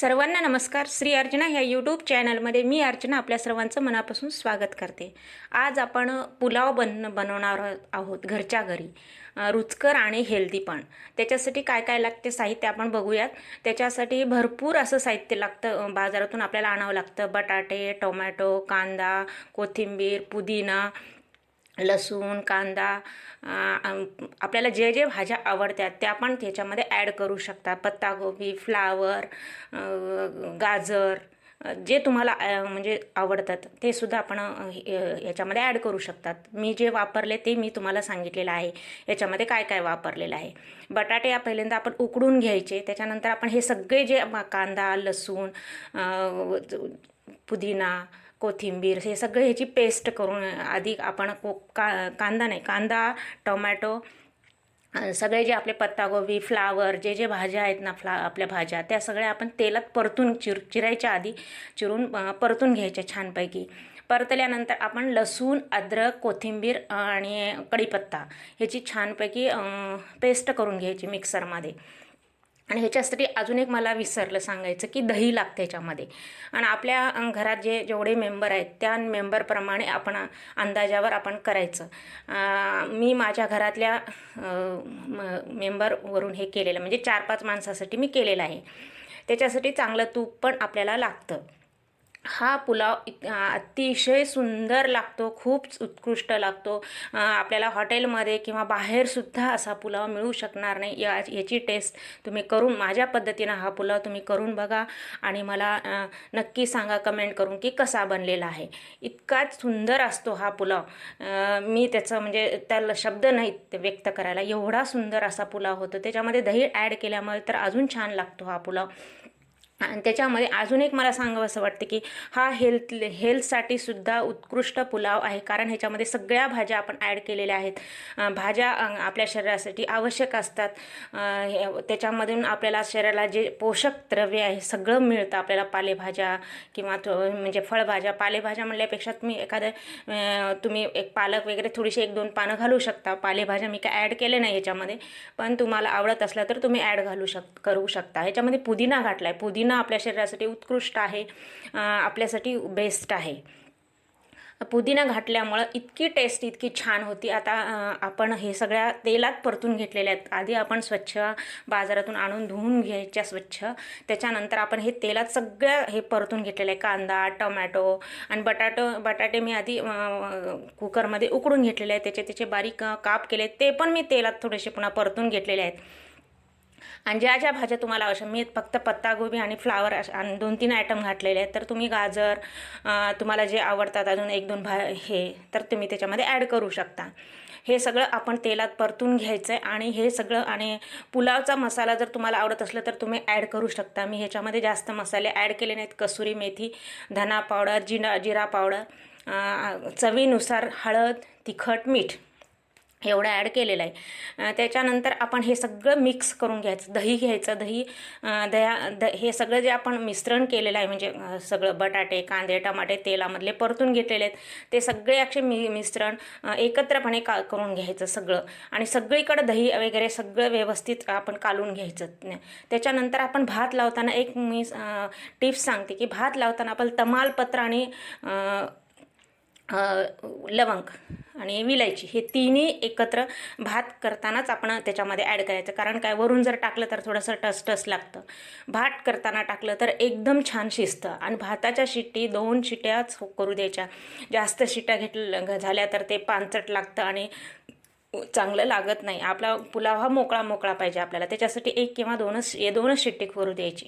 सर्वांना नमस्कार. श्री अर्चना ह्या यूट्यूब चॅनलमध्ये मी अर्चना आपल्या सर्वांचं मनापासून स्वागत करते. आज आपण पुलाव बन बनवणार आहोत घरच्या घरी. रुचकर आणि हेल्दी पण. त्याच्यासाठी काय काय लागते साहित्य आपण बघूयात. त्याच्यासाठी भरपूर असं साहित्य लागतं. बाजारातून आपल्याला आणावं लागतं. बटाटे टोमॅटो कांदा कोथिंबीर पुदिना लसूण कांदा आपल्याला जे जे भाज्या आवडतात त्या पण त्याच्यामध्ये ॲड करू शकता. पत्तागोबी फ्लावर गाजर जे तुम्हाला म्हणजे आवडतात ते सुद्धा आपण याच्यामध्ये ॲड करू शकतात. मी जे वापरले ते मी तुम्हाला सांगितलेलं आहे. याच्यामध्ये काय काय वापरलेलं आहे? बटाटे या पहिल्यांदा आपण उकडून घ्यायचे. त्याच्यानंतर आपण हे सगळे जे कांदा लसूण पुदिना कोथिंबीर हे सगळे ह्याची पेस्ट करून आधी आपण को का कांदा नाही कांदा टोमॅटो सगळे जे आपले पत्तागोबी फ्लावर जे जे भाज्या आहेत ना फ्ला आपल्या भाज्या त्या सगळ्या आपण तेलात परतून चिर चिरायच्या आधी चिरून परतून घ्यायच्या छानपैकी. परतल्यानंतर आपण लसूण अद्रक कोथिंबीर आणि कढीपत्ता ह्याची छानपैकी पेस्ट करून घ्यायची मिक्सरमध्ये आणि ह्याच्यासाठी अजून एक मला विसरलं सांगायचं की दही लागतं ह्याच्यामध्ये. आणि आपल्या घरात जे जेवढे मेंबर आहेत त्या मेंबरप्रमाणे आपण अंदाजावर आपण करायचं. मी माझ्या घरातल्या म- मेंबरवरून हे केलेलं म्हणजे चार पाच माणसासाठी मी केलेलं आहे. त्याच्यासाठी चांगलं तूप पण आपल्याला लागतं. हा पुलाव इत- अतिशय सुंदर लागतो खूप उत्कृष्ट लागतो. आपल्याला हॉटेलमध्ये किंवा बाहेरसुद्धा असा पुलाव मिळू शकणार नाही. या याची टेस्ट तुम्ही करून माझ्या पद्धतीनं हा पुलाव तुम्ही करून बघा आणि मला नक्की सांगा कमेंट करून की कसा बनलेला आहे. इतकाच सुंदर असतो हा पुलाव. मी त्याचं म्हणजे त्याला शब्द नाही व्यक्त करायला. एवढा सुंदर असा पुलाव होतो. त्याच्यामध्ये दही ॲड केल्यामुळे तर अजून छान लागतो हा पुलाव. आणि त्याच्यामध्ये अजून एक मला सांगावं असं वाटतं की हा हेल्थ हेल्थसाठी सुद्धा उत्कृष्ट पुलाव आहे. कारण ह्याच्यामध्ये सगळ्या भाज्या आपण ॲड केलेल्या आहेत. भाज्या आपल्या शरीरासाठी आवश्यक असतात. हे- त्याच्यामधून आपल्याला शरीराला जे पोषक द्रव्य आहे सगळं मिळतं. आपल्याला पालेभाज्या किंवा म्हणजे फळभाज्या पालेभाज्या म्हणल्यापेक्षा तुम्ही एखादं तुम्ही एक पालक वगैरे थोडीशी एक दोन पानं घालू शकता. पालेभाज्या मी काय ॲड केले नाही ह्याच्यामध्ये. पण तुम्हाला आवडत असलं तर तुम्ही ॲड घालू शक करू शकता. ह्याच्यामध्ये पुदिना घातला आहे पुदिना आपल्या शरीरासाठी उत्कृष्ट आहे आपल्यासाठी बेस्ट आहे. पुदिना घातल्यामुळं इतकी टेस्ट इतकी छान होती. आता आपण हे सगळ्या तेलात परतून घेतलेल्या आहेत. आधी आपण स्वच्छ बाजारातून आणून धुवून घ्यायच्या स्वच्छ. त्याच्यानंतर आपण हे तेलात सगळ्या हे परतून घेतलेलं आहे. कांदा टोमॅटो आणि बटाटो बटाटे मी आधी कुकरमध्ये उकडून घेतलेले आहेत. त्याचे त्याचे बारीक काप केले ते पण मी तेलात थोडेसे पुन्हा परतून घेतलेले आहेत. आणि ज्या ज्या भाज्या तुम्हाला आवश्यक मी फक्त पत्तागोबी आणि फ्लावर अशा- आणि दोन तीन आयटम घातलेले आहेत तर तुम्ही गाजर तुम्हाला जे आवडतात अजून एक दोन भा हे तर तुम्ही त्याच्यामध्ये ॲड करू शकता. हे सगळं आपण तेलात परतून घ्यायचं आहे आणि हे सगळं आणि पुलावचा मसाला जर तुम्हाला आवडत असलं तर तुम्ही ॲड करू शकता. मी ह्याच्यामध्ये जास्त मसाले ॲड केले नाहीत. कसुरी मेथी धना पावडर जिरा जिरा पावडर चवीनुसार हळद तिखट मीठ. एवढं ॲड केलेलं आहे. त्याच्यानंतर आपण हे सगळं मिक्स करून घ्यायचं. दही घ्यायचं. दही दया दह्या द हे सगळं जे आपण मिश्रण केलेलं आहे म्हणजे सगळं बटाटे कांदे टमाटे तेलामधले परतून घेतलेले आहेत ते सगळे असे मि मिश्रण एकत्रपणे का करून घ्यायचं सगळं. आणि सगळीकडं दही वगैरे सगळं व्यवस्थित आपण कालून घ्यायचं. त्याच्यानंतर आपण भात लावताना एक मी टिप्स सांगते की भात लावताना आपण तमालपत्र आणि लवंग आणि विलायची. हे तिन्ही एकत्र भात करतानाच आपण त्याच्यामध्ये ॲड करायचं. कारण काय वरून जर टाकलं तर थोडंसं टसटस लागतं. भात करताना टाकलं तर एकदम छान शिजतं. आणि भाताच्या शिट्टी दोन शिट्याच हो- करू द्यायच्या. जास्त शिट्या घेतल्या झाल्या तर ते पानचट लागतं आणि चांगलं लागत नाही. आपला पुलाव हा मोकळा मोकळा पाहिजे आपल्याला. त्याच्यासाठी एक किंवा दोनच हे दोनच शिट्टी करू द्यायची.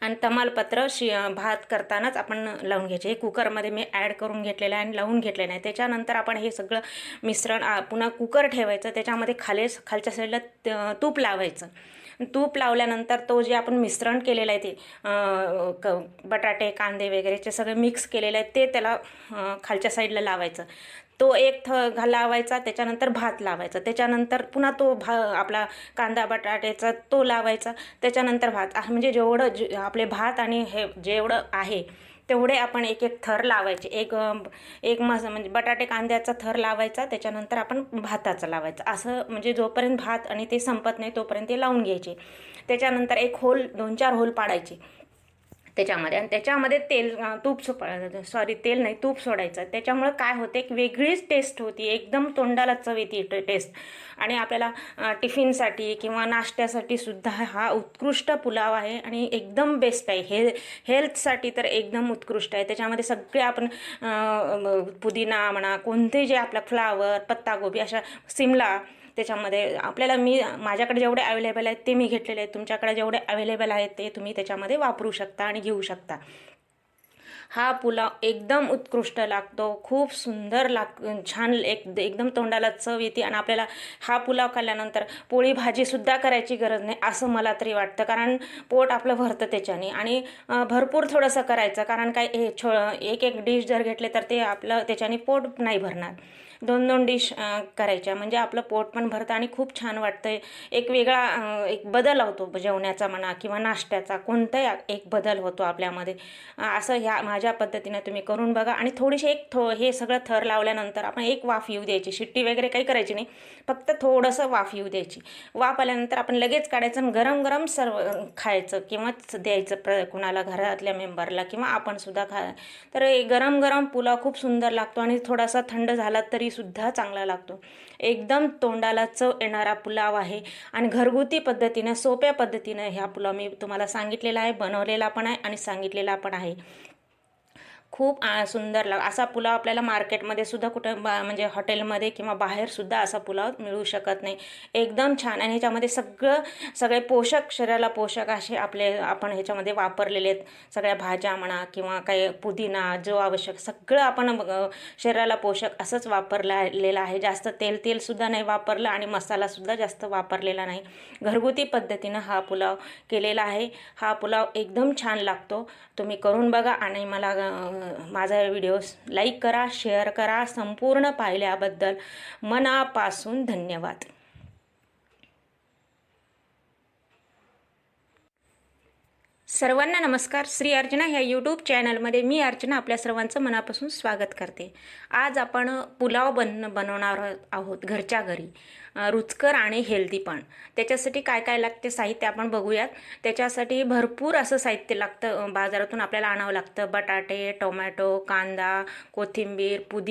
आणि तमालपत्र शि भात करतानाच आपण लावून घ्यायचे. हे कुकरमध्ये मी ॲड करून घेतलेलं आहे आणि लावून घेतलेलं आहे. त्याच्यानंतर आपण हे सगळं मिश्रण पुन्हा कुकर ठेवायचं. त्याच्यामध्ये खाले खालच्या साईडला त- तूप लावायचं. तूप लावल्यानंतर तो जे आपण मिश्रण केलेलं आहे ते क बटाटे कांदे वगैरेचे सगळे मिक्स केलेलं आहे ते त्याला खालच्या साईडला लावायचं. तो एक थ घा लावायचा त्याच्यानंतर भात लावायचा त्याच्यानंतर पुन्हा तो भा आपला कांदा बटाट्याचा तो लावायचा त्याच्यानंतर भात. म्हणजे जेवढं जे आपले भात आणि हे जेवढं आहे तेवढे आपण एक एक थर लावायचे. एक एक मस म्हणजे बटाटे कांद्याचा थर लावायचा त्याच्यानंतर आपण भाताचा लावायचा. असं म्हणजे जोपर्यंत भात आणि ते संपत नाही तोपर्यंत ते लावून घ्यायचे. त्याच्यानंतर एक होल दोन चार होल पाडायचे. त्याच्यामध्ये. आणि त्याच्यामध्ये तेल तूप सो सॉरी तेल नाही तूप सोडायचं. त्याच्यामुळं काय होते एक वेगळीच टेस्ट होती. एकदम तोंडाला चव येते टेस्ट आणि आपल्याला टिफिनसाठी किंवा नाश्त्यासाठी सुद्धा हा उत्कृष्ट पुलाव आहे आणि एकदम बेस्ट आहे. हे हेल्थसाठी तर एकदम उत्कृष्ट आहे. त्याच्यामध्ये सगळे आपण पुदिना म्हणा कोणते जे आपला फ्लावर पत्तागोबी अशा सिमला त्याच्यामध्ये आपल्याला मी माझ्याकडे जेवढे अवेलेबल आहेत ते मी घेतलेले आहेत. तुमच्याकडे जेवढे अवेलेबल आहेत ते तुम्ही त्याच्यामध्ये वापरू शकता आणि घेऊ शकता. हा पुलाव एकदम उत्कृष्ट लागतो. खूप सुंदर लाग छान एक एकदम तोंडाला चव येते आणि आपल्याला हा पुलाव खाल्ल्यानंतर पोळी भाजीसुद्धा करायची गरज नाही असं मला तरी वाटतं. कारण पोट आपलं भरतं त्याच्याने आणि भरपूर थोडंसं करायचं. कारण काय हे छो एक एक डिश जर घेतले तर ते आपलं त्याच्याने पोट नाही भरणार. दोन दोन डिश करायच्या. म्हणजे आपलं पोट पण भरतं आणि खूप छान वाटतं एक वेगळा एक बदल होतो जेवण्याचा म्हणा किंवा नाश्त्याचा. कोणताही एक बदल होतो आपल्यामध्ये. असं ह्या माझ्या पद्धतीने तुम्ही करून बघा. आणि थोडीशी एक थो हे सगळं थर लावल्यानंतर आपण एक वाफ येऊ द्यायची. शिट्टी वगैरे काही करायची नाही. फक्त थोडंसं वाफ येऊ द्यायची. वाफ आल्यानंतर आपण लगेच काढायचं आणि गरम गरम सर्व खायचं किंवा द्यायचं प्र कुणाला घरातल्या मेंबरला किंवा आपण सुद्धा खा तर हे गरम गरम पुलाव खूप सुंदर लागतो आणि थोडासा थंड झाला तरी सुद्धा चांगला लागतो. एकदम तोंडाला चव येणारा पुलाव आहे आणि घरगुती पद्धतीनं सोप्या पद्धतीनं ह्या पुलाव मी तुम्हाला सांगितलेला आहे बनवलेला पण आहे आणि सांगितलेला पण आहे. खूप सुंदर लाग असा पुलाव आपल्याला मार्केटमध्ये सुद्धा कुठं बा म्हणजे हॉटेलमध्ये किंवा बाहेर सुद्धा असा पुलाव मिळू शकत नाही. एकदम छान. आणि ह्याच्यामध्ये सगळं सगळे पोषक शरीराला पोषक असे आपले आपण ह्याच्यामध्ये वापरलेले आहेत. सगळ्या भाज्या म्हणा किंवा काही पुदिना जो आवश्यक सगळं आपण शरीराला पोषक असंच वापरलेलं आहे. जास्त तेल तेलसुद्धा नाही वापरलं आणि मसालासुद्धा जास्त वापरलेला नाही. घरगुती पद्धतीनं हा पुलाव केलेला आहे. हा पुलाव एकदम छान लागतो. तुम्ही करून बघा आणि मला माझा व्हिडिओ लाईक करा शेअर करा संपूर्ण पाहिल्याबद्दल मनापासून धन्यवाद. सर्वांना नमस्कार. श्री अर्चना ह्या यूट्यूब चॅनलमध्ये मी अर्चना आपल्या सर्वांचं मनापासून स्वागत करते. आज आपण पुलाव बन बनवणार आहोत घरच्या घरी. रुचकर आणि हेल्दी पण. त्याच्यासाठी काय काय लागते साहित्य आपण बघूयात. त्याच्यासाठी भरपूर असं साहित्य लागतं. बाजारातून आपल्याला आणावं लागतं. बटाटे टोमॅटो कांदा कोथिंबीर पुदी